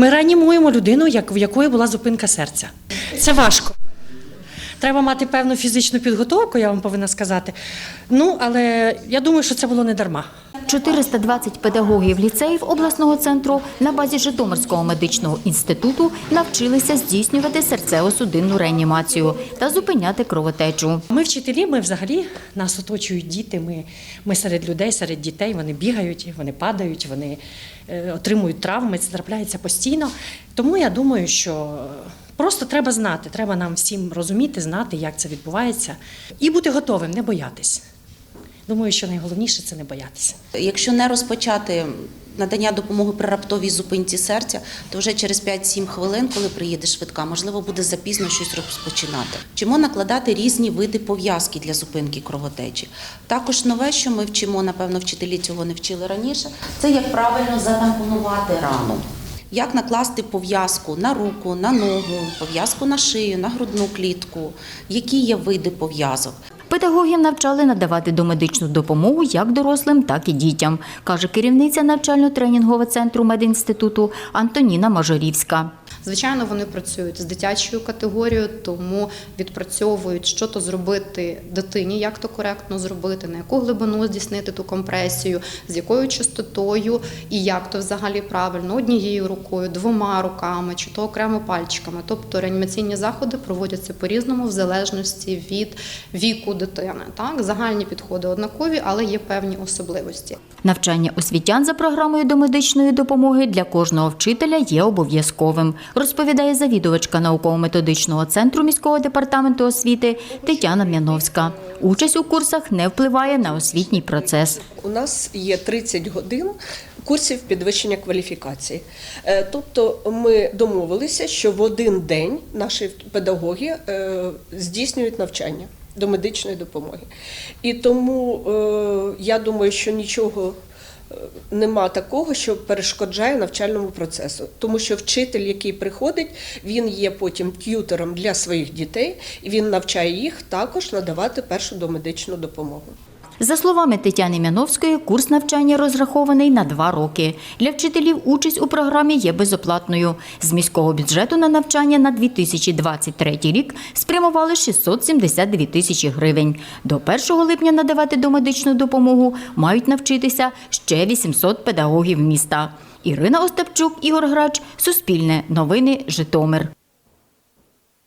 Ми реанімуємо людину, як, в якої була зупинка серця. Це важко. Треба мати певну фізичну підготовку, я вам повинна сказати. Ну, але я думаю, що це було не дарма. 420 педагогів ліцеїв обласного центру на базі Житомирського медичного інституту навчилися здійснювати серцево-судинну реанімацію та зупиняти кровотечу. Ми вчителі, ми взагалі нас оточують діти. Ми, ми серед людей, серед дітей. Вони бігають, вони падають, вони е, отримують травми. Це трапляється постійно. Тому я думаю, що просто треба знати, треба нам всім розуміти, знати, як це відбувається, і бути готовим, не боятись. Думаю, що найголовніше це не боятися. Якщо не розпочати надання допомоги при раптовій зупинці серця, то вже через 5-7 хвилин, коли приїде швидка, можливо, буде запізно щось розпочинати. Вчимо накладати різні види пов'язки для зупинки кровотечі. Також нове, що ми вчимо, напевно, вчителі цього не вчили раніше, це як правильно затампонувати рану. Як накласти пов'язку на руку, на ногу, пов'язку на шию, на грудну клітку, які є види пов'язок. Педагогів навчали надавати домедичну допомогу як дорослим, так і дітям, каже керівниця навчально-тренінгового центру медінституту Антоніна Мажорівська. Звичайно, вони працюють з дитячою категорією, тому відпрацьовують, що то зробити дитині, як то коректно зробити, на яку глибину здійснити ту компресію, з якою частотою і як то взагалі правильно однією рукою, двома руками чи то окремо пальчиками. Тобто реанімаційні заходи проводяться по-різному в залежності від віку дитини. Так, загальні підходи однакові, але є певні особливості. Навчання освітян за програмою домедичної допомоги для кожного вчителя є обов'язковим, розповідає завідувачка науково-методичного центру міського департаменту освіти Тетяна Мяновська. Участь у курсах не впливає на освітній процес. У нас є 30 годин курсів підвищення кваліфікації. Е, Тобто ми домовилися, що в один день наші педагоги е, здійснюють навчання до медичної допомоги. І тому е, я думаю, що нічого. Нема такого, що перешкоджає навчальному процесу, тому що вчитель, який приходить, він є потім т'ютером для своїх дітей, і він навчає їх також надавати першу домедичну допомогу. За словами Тетяни Мяновської, курс навчання розрахований на два роки. Для вчителів участь у програмі є безоплатною. З міського бюджету на навчання на 2023 рік спрямували 672 тисячі гривень. До 1 липня надавати домедичну допомогу мають навчитися ще 800 педагогів міста. Ірина Остапчук, Ігор Грач, Суспільне, Новини, Житомир.